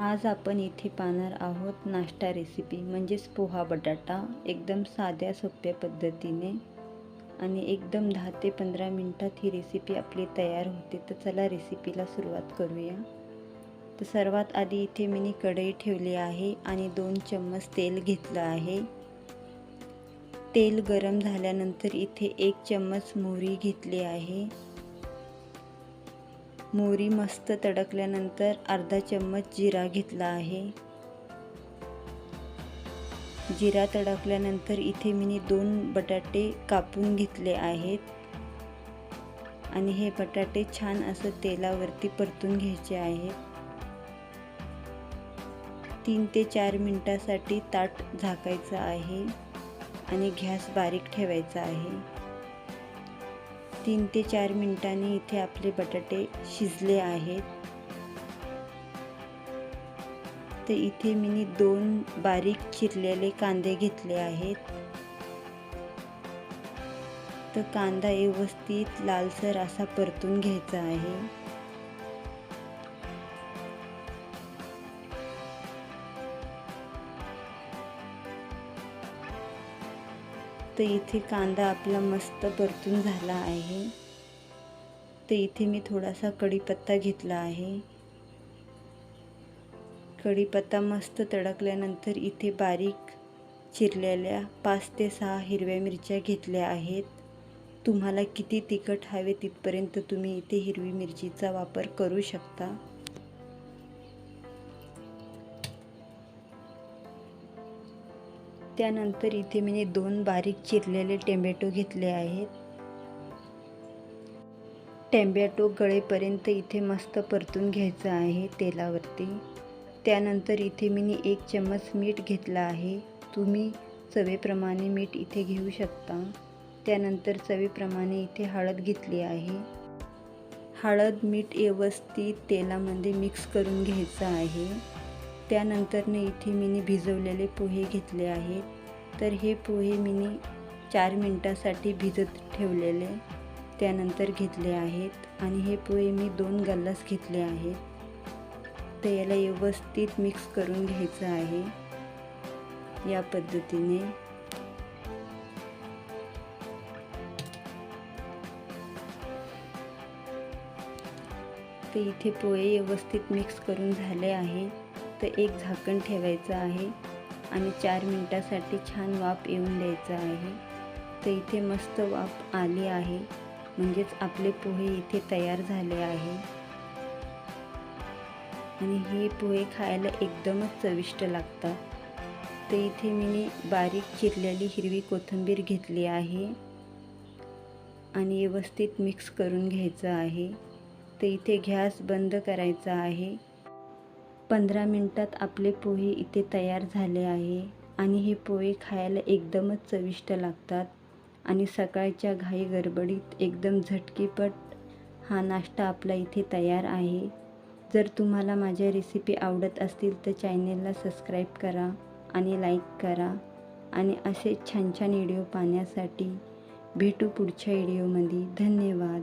आज आपण इथे पाहणार आहोत नाश्ता रेसिपी म्हणजेच पोहा बटाटा. एकदम साध्या सोप्या पद्धतीने आणि एकदम दहा ते पंधरा मिनटात ही रेसिपी आपली तयार होते. तर चला रेसिपीला सुरुवात करूया. तर सर्वात आधी इथे मी कढई ठेवली आहे आणि दोन चम्मच तेल घेतलं आहे. तेल गरम झाल्यानंतर इथे एक चम्मच मोहरी घेतली आहे. मोहरी मस्त तडकल्यानंतर अर्धा चम्मच जिरा घेतला आहे. जिरा तडकल्यानंतर इथे मी दोन बटाटे कापून घेतले आहेत. आणि हे बटाटे छान असं तेलावरती परतून घ्यायचे आहेत. तीन ते चार मिनटासाठी ताट झाकायचं आहे आणि गॅस बारीक ठेवायचा आहे. तीन ते चार मिनिटांनी इथे आपले बटाटे शिजले आहेत. तर इथे मी दोन बारीक चिरलेले कांदे घेतले आहेत. तर कांदा व्यवस्थित लालसर असा परतून घ्यायचा आहे. तर इथे कांदा आपला मस्त परतून झाला आहे. तर इथे मी थोडासा कढीपत्ता घेतला आहे. कढीपत्ता मस्त तडकल्यानंतर इथे बारीक चिरलेल्या पाच ते सहा हिरव्या मिरच्या घेतल्या आहेत. तुम्हाला किती तिखट हवे तिथपर्यंत तुम्ही इथे हिरवी मिरचीचा वापर करू शकता. त्यानंतर इथे मी दोन बारीक चिरलेले टेमॅटो घेतले आहेत. टॅम्बॅटो गळेपर्यंत इथे मस्त परतून घ्यायचं आहे तेलावरती. त्यानंतर इथे मी एक चम्मच मीठ घेतला आहे. तुम्ही चवेप्रमाणे मीठ इथे घेऊ शकता. त्यानंतर चवीप्रमाणे इथे हळद घेतली आहे. हळद मीठ व्यवस्थित तेलामध्ये मिक्स करून घ्यायचं आहे. त्यानंतरनं इथे मीनी भिजवलेले पोहे घेतले आहेत. तर हे पोहे मीनी चार मिनटासाठी भिजत ठेवलेले त्यानंतर घेतले आहेत. आणि हे पोहे मी दोन गल्लास घेतले आहेत. तर याला व्यवस्थित मिक्स करून घ्यायचं आहे. या पद्धतीने. तर इथे पोहे व्यवस्थित मिक्स करून झाले आहे तर एक झाकण ठेवायचं आहे आणि चार मिनटासाठी छान वाफ येऊन द्यायचं आहे. तर इथे मस्त वाफ आली आहे. म्हणजेच आपले पोहे इथे तयार झाले आहे. आणि हे पोहे खायला एकदमच चविष्ट लागतात. तर इथे मी बारीक चिरलेली हिरवी कोथिंबीर घेतली आहे. आणि व्यवस्थित मिक्स करून घ्यायचं आहे. तर इथे गॅस बंद करायचा आहे. पंधरा मिनटात आपले पोहे इथे तयार झाले आहे आणि हे पोहे खायला एकदमच चविष्ट लागतात. आणि सकाळच्या घाई गडबडीत एकदम झटकीपट हा नाश्ता आपला इथे तयार आहे. जर तुम्हाला माझ्या रेसिपी आवडत असतील तर चॅनेलला सबस्क्राईब करा आणि लाईक करा. आणि असे छान छान व्हिडिओ पाहण्यासाठी भेटू पुढच्या व्हिडिओमध्ये धन्यवाद.